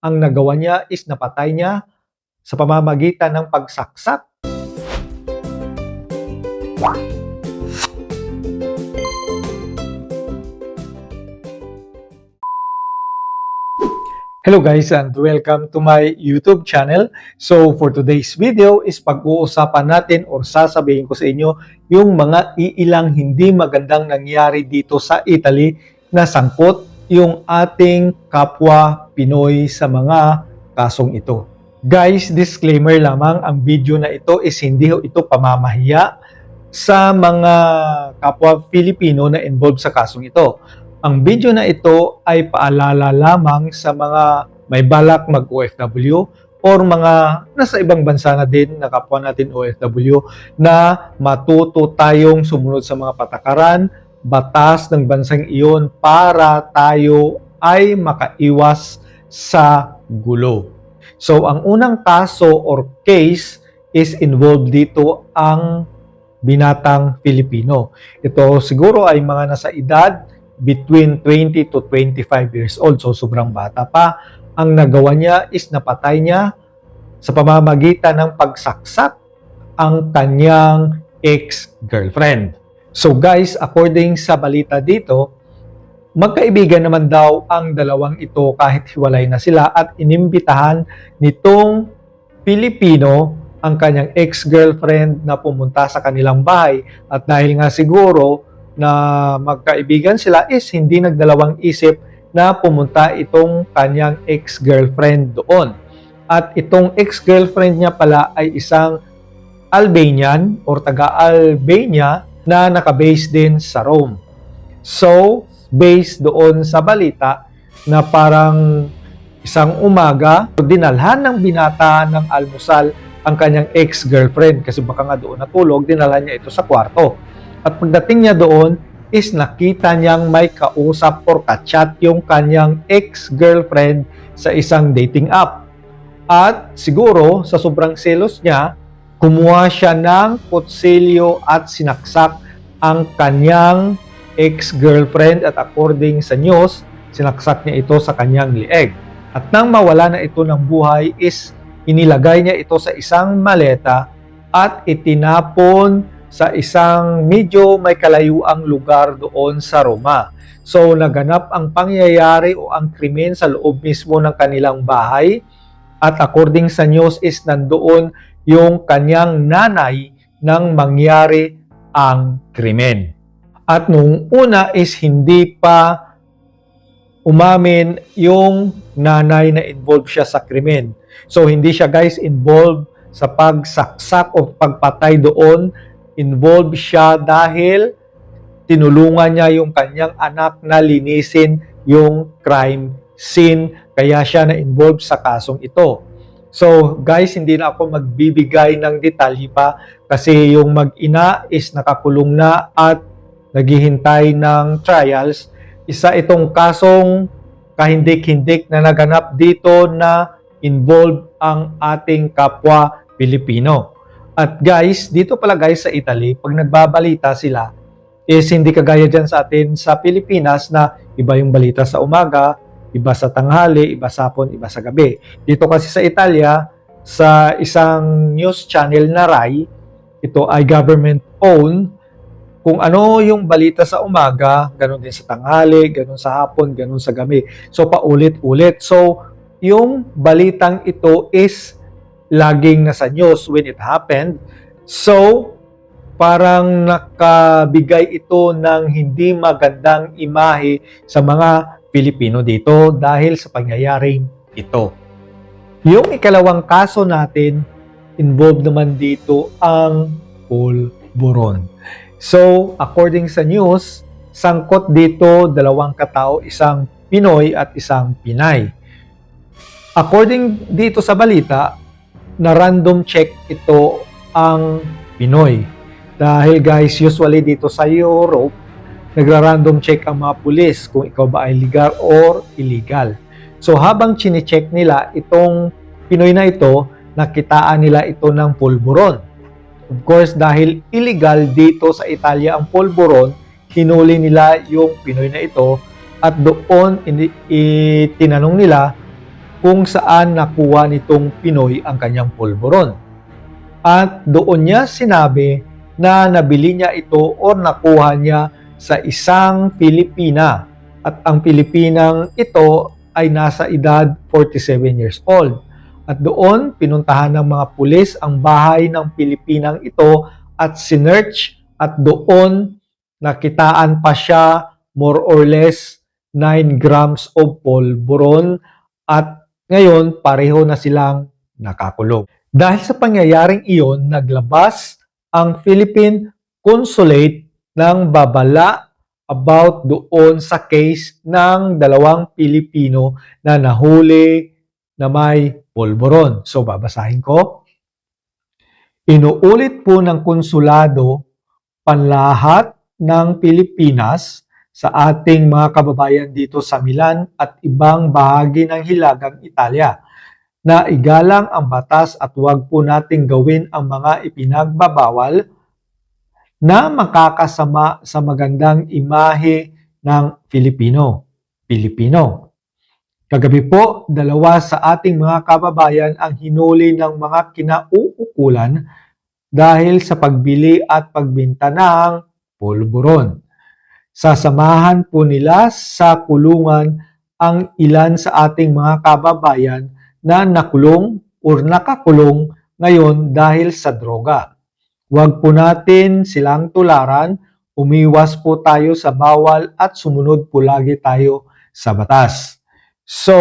ang nagawa niya is napatay niya sa pamamagitan ng pagsaksak. Hello guys and welcome to my YouTube channel. So for today's video is pag-uusapan natin or sasabihin ko sa inyo yung mga iilang hindi magandang nangyari dito sa Italy na sangkot yung ating kapwa Pinoy sa mga kasong ito. Guys, disclaimer lamang, ang video na ito is hindi ito pamamahiya sa mga kapwa Filipino na involved sa kasong ito. Ang video na ito ay paalala lamang sa mga may balak mag-OFW or mga nasa ibang bansa na din na kapwa natin OFW na matuto tayong sumunod sa mga patakaran, batas ng bansang iyon para tayo ay makaiwas sa gulo. So, ang unang kaso or case is involved dito ang binatang Filipino. Ito siguro ay mga nasa edad between 20 to 25 years old. So, sobrang bata pa. Ang nagawa niya is napatay niya sa pamamagitan ng pagsaksak ang kanyang ex-girlfriend. So guys, according sa balita dito, magkaibigan naman daw ang dalawang ito kahit hiwalay na sila at inimbitahan nitong Pilipino ang kanyang ex-girlfriend na pumunta sa kanilang bahay at dahil nga siguro na magkaibigan sila is hindi nagdalawang isip na pumunta itong kanyang ex-girlfriend doon. At itong ex-girlfriend niya pala ay isang Albanian or taga-Albania na nakabase din sa Rome. So, based doon sa balita na parang isang umaga, dinalhan ng binata ng almusal ang kanyang ex-girlfriend kasi baka nga doon natulog, dinalhan niya ito sa kwarto. At pagdating niya doon, is nakita niyang may kausap or kachat yung kanyang ex-girlfriend sa isang dating app. At siguro, sa sobrang selos niya, kumuha siya ng kutsilyo at sinaksak ang kanyang ex-girlfriend at according sa news, sinaksak niya ito sa kanyang lieg. At nang mawala na ito ng buhay is inilagay niya ito sa isang maleta at itinapon sa isang medyo may kalayuang lugar doon sa Roma. So naganap ang pangyayari o ang krimen sa loob mismo ng kanilang bahay at according sa news is nandoon yung kanyang nanay nang mangyari ang krimen. At nung una is hindi pa umamin yung nanay na involved siya sa krimen. So hindi siya guys involved sa pagsaksak o pagpatay doon involved siya dahil tinulungan niya yung kanyang anak na linisin yung crime scene kaya siya na involved sa kasong ito. So guys, hindi na ako magbibigay ng detalye pa kasi yung mag-ina is nakakulong na at naghihintay ng trials. Isa itong kasong kahindik-hindik na naganap dito na involved ang ating kapwa Pilipino. At guys, dito pala guys sa Italy, pag nagbabalita sila, is hindi kagaya dyan sa atin sa Pilipinas na iba yung balita sa umaga, iba sa tanghali, iba sa hapon, iba sa gabi. Dito kasi sa Italia, sa isang news channel na RAI, ito ay government owned, kung ano yung balita sa umaga, ganun din sa tanghali, ganun sa hapon, ganun sa gabi. So paulit-ulit. So yung balitang ito is laging nasa news when it happened. So, parang nakabigay ito ng hindi magandang imahe sa mga Pilipino dito dahil sa pangyayaring ito. Yung ikalawang kaso natin, involved naman dito ang pulburon. So, according sa news, sangkot dito dalawang katao, isang Pinoy at isang Pinay. According dito sa balita, na random check ito ang Pinoy. Dahil guys, usually dito sa Europe, nagra-random check ang mga pulis kung ikaw ba ay legal or illegal. So habang chine-check nila itong Pinoy na ito, nakitaan nila ito ng pulburon. Of course, dahil illegal dito sa Italia ang pulburon, hinuli nila yung Pinoy na ito at doon itinanong nila kung saan nakuha nitong Pinoy ang kanyang pulburon. At doon niya sinabi na nabili niya ito o nakuha niya sa isang Pilipina. At ang Pilipinang ito ay nasa edad 47 years old. At doon, pinuntahan ng mga pulis ang bahay ng Pilipinang ito at sinearch at doon nakitaan pa siya more or less 9 grams of pulburon at ngayon pareho na silang nakakulong. Dahil sa pangyayaring iyon, naglabas ang Philippine Consulate ng babala about doon sa case ng dalawang Pilipino na nahuli na may pulburon. So, babasahin ko. Inuulit po ng konsulado panlahat ng Pilipinas sa ating mga kababayan dito sa Milan at ibang bahagi ng Hilagang Italia na igalang ang batas at huwag po nating gawin ang mga ipinagbabawal na makakasama sa magandang imahe ng Filipino. Pilipino. Kagabi po, dalawa sa ating mga kababayan ang hinuli ng mga kinauukulan dahil sa pagbili at pagbinta ng pulburon. Sasamahan po nila sa kulungan ang ilan sa ating mga kababayan na nakulong o nakakulong ngayon dahil sa droga. Huwag po natin silang tularan, umiwas po tayo sa bawal at sumunod po lagi tayo sa batas. So,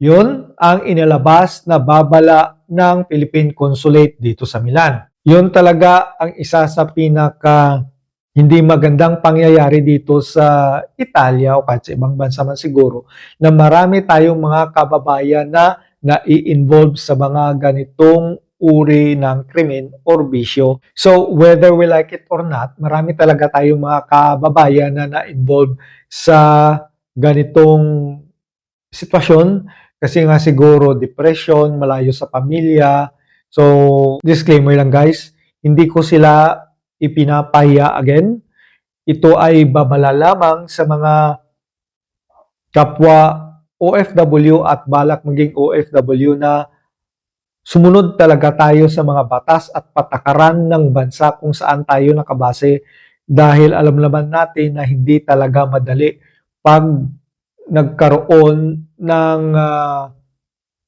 yun ang inilabas na babala ng Philippine Consulate dito sa Milan. Yun talaga ang isa sa pinaka hindi magandang pangyayari dito sa Italia o kahit sa ibang bansa man siguro na marami tayong mga kababayan na nai-involve sa mga ganitong uri ng krimen or bisyo. So, whether we like it or not, marami talaga tayong mga kababayan na na-involve sa ganitong sitwasyon kasi nga siguro depression, malayo sa pamilya. So, disclaimer lang guys, hindi ko sila ipinapahiya again. Ito ay babala lamang sa mga kapwa OFW at balak maging OFW na sumunod talaga tayo sa mga batas at patakaran ng bansa kung saan tayo nakabase dahil alam naman natin na hindi talaga madali pag nagkaroon ng uh,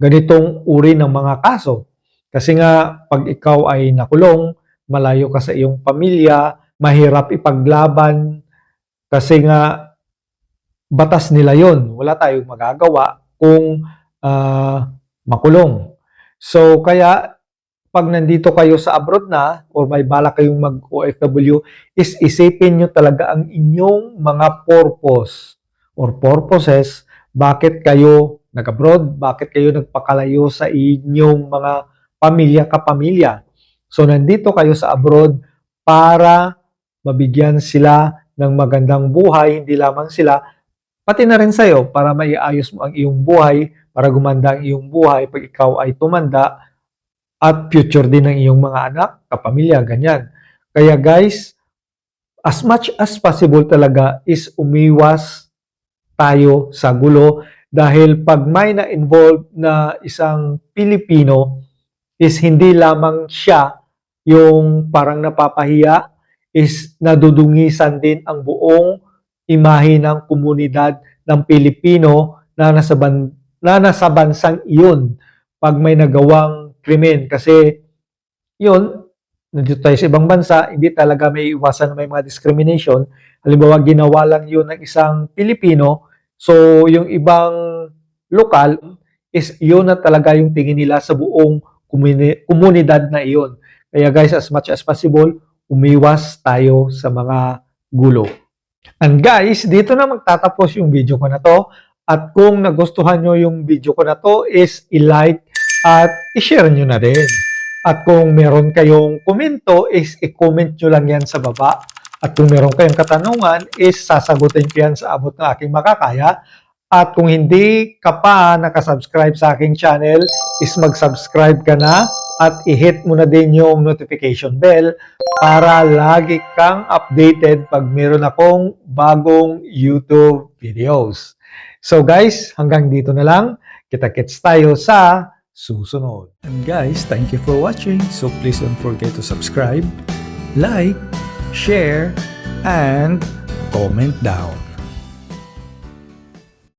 ganitong uri ng mga kaso. Kasi nga, pag ikaw ay nakulong, malayo ka sa iyong pamilya, mahirap ipaglaban kasi nga batas nila yon Wala tayong magagawa kung uh, makulong. So, kaya pag nandito kayo sa abroad na or may bala kayong mag-OFW, is isipin nyo talaga ang inyong mga purpose or purposes, bakit kayo nag-abroad, bakit kayo nagpakalayo sa inyong mga pamilya kapamilya. So nandito kayo sa abroad para mabigyan sila ng magandang buhay, hindi lamang sila, pati na rin sa'yo para maiayos mo ang iyong buhay, para gumanda ang iyong buhay pag ikaw ay tumanda at future din ng iyong mga anak, kapamilya, ganyan. Kaya guys, as much as possible talaga is umiwas tayo sa gulo dahil pag may na-involved na isang Pilipino is hindi lamang siya yung parang napapahiya is nadudungisan din ang buong imahe ng komunidad ng Pilipino na nasa, ban na nasa bansang iyon pag may nagawang krimen. Kasi yun, nandito tayo sa ibang bansa, hindi talaga may iwasan na may mga discrimination. Halimbawa, ginawa lang yun ng isang Pilipino, So, yung ibang lokal is yun na talaga yung tingin nila sa buong komuni- komunidad na iyon. Kaya guys, as much as possible, umiwas tayo sa mga gulo. And guys, dito na magtatapos yung video ko na to. At kung nagustuhan nyo yung video ko na to is i-like at i-share nyo na rin. At kung meron kayong komento is i-comment nyo lang yan sa baba. At kung meron kayong katanungan, is sasagutin ko yan sa abot ng aking makakaya. At kung hindi ka pa nakasubscribe sa aking channel, is mag-subscribe ka na at i-hit mo na din yung notification bell para lagi kang updated pag meron akong bagong YouTube videos. So guys, hanggang dito na lang. Kita-kits tayo sa susunod. And guys, thank you for watching. So please don't forget to subscribe, like, share, and comment down.